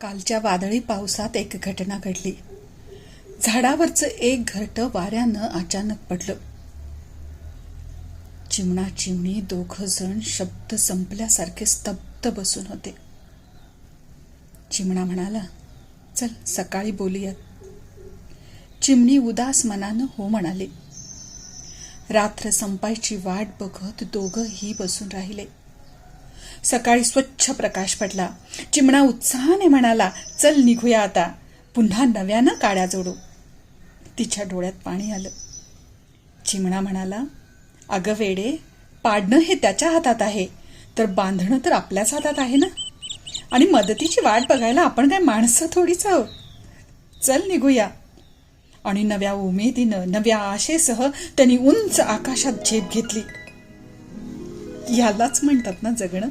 कालच्या वादळी पावसात एक घटना घडली. झाडावरचं एक घरटं वाऱ्यानं अचानक पडलं. चिमणा चिमणी दोघ जण शब्द संपल्यासारखे स्तब्ध बसून होते. चिमणा म्हणाला चल सकाळी बोलूयात. चिमणी उदास मनानं हो म्हणाले. रात्र संपायची वाट बघत दोघंही बसून राहिले. सकाळी स्वच्छ प्रकाश पडला. चिमणा उत्साहाने म्हणाला चल निघूया आता. पुन्हा नव्यानं काड्या जोडू. तिच्या डोळ्यात पाणी आलं. चिमणा म्हणाला अगं वेडे पाडणं हे त्याच्या हातात आहे. तर बांधणं तर आपल्याच हातात आहे ना? आणि मदतीची वाट बघायला आपण काय माणसं थोडीच आहोत? चल निघूया. आणि नव्या उमेदीनं नव्या आशेसह त्यांनी उंच आकाशात झेप घेतली. यालाच म्हणतात ना जगणं.